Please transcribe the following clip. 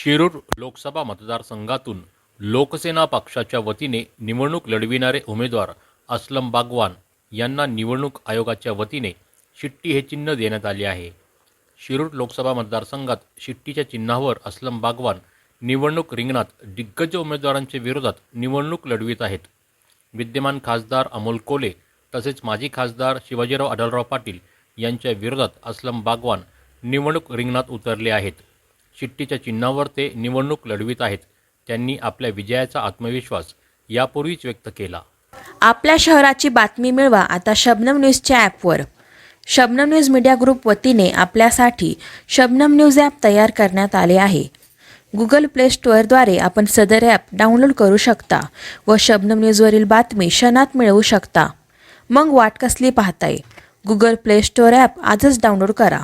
शिरूर लोकसभा मतदारसंघातून लोकसेना पक्षाच्या वतीने निवडणूक लढविणारे उमेदवार असलम बागवान यांना निवडणूक आयोगाच्या वतीने शिट्टी हे चिन्ह देण्यात आले आहे. शिरूर लोकसभा मतदारसंघात शिट्टीच्या चिन्हावर असलम बागवान निवडणूक रिंगणात दिग्गज उमेदवारांच्या विरोधात निवडणूक लढवित आहेत. विद्यमान खासदार अमोल कोले तसेच माजी खासदार शिवाजीराव आढळराव पाटील यांच्या विरोधात असलम बागवान निवडणूक रिंगणात उतरले आहेत. चिठ्ठीच्या चिन्हावर ते निवडणूक लढवित आहेत. त्यांनी आपल्या विजयाचा आत्मविश्वास यापूर्वीच व्यक्त केला. आपल्या शहराची बातमी मिळवा आता शबनम न्यूजच्या ॲपवर. शबनम न्यूज मीडिया ग्रुप वतीने आपल्यासाठी शबनम न्यूज ॲप तयार करण्यात आले आहे. गुगल प्ले स्टोअरद्वारे आपण सदर ॲप डाउनलोड करू शकता व शबनम न्यूजवरील बातमी क्षणात मिळवू शकता. मग वाट कसली पाहताय? गुगल प्ले स्टोअर ॲप आजच डाउनलोड करा.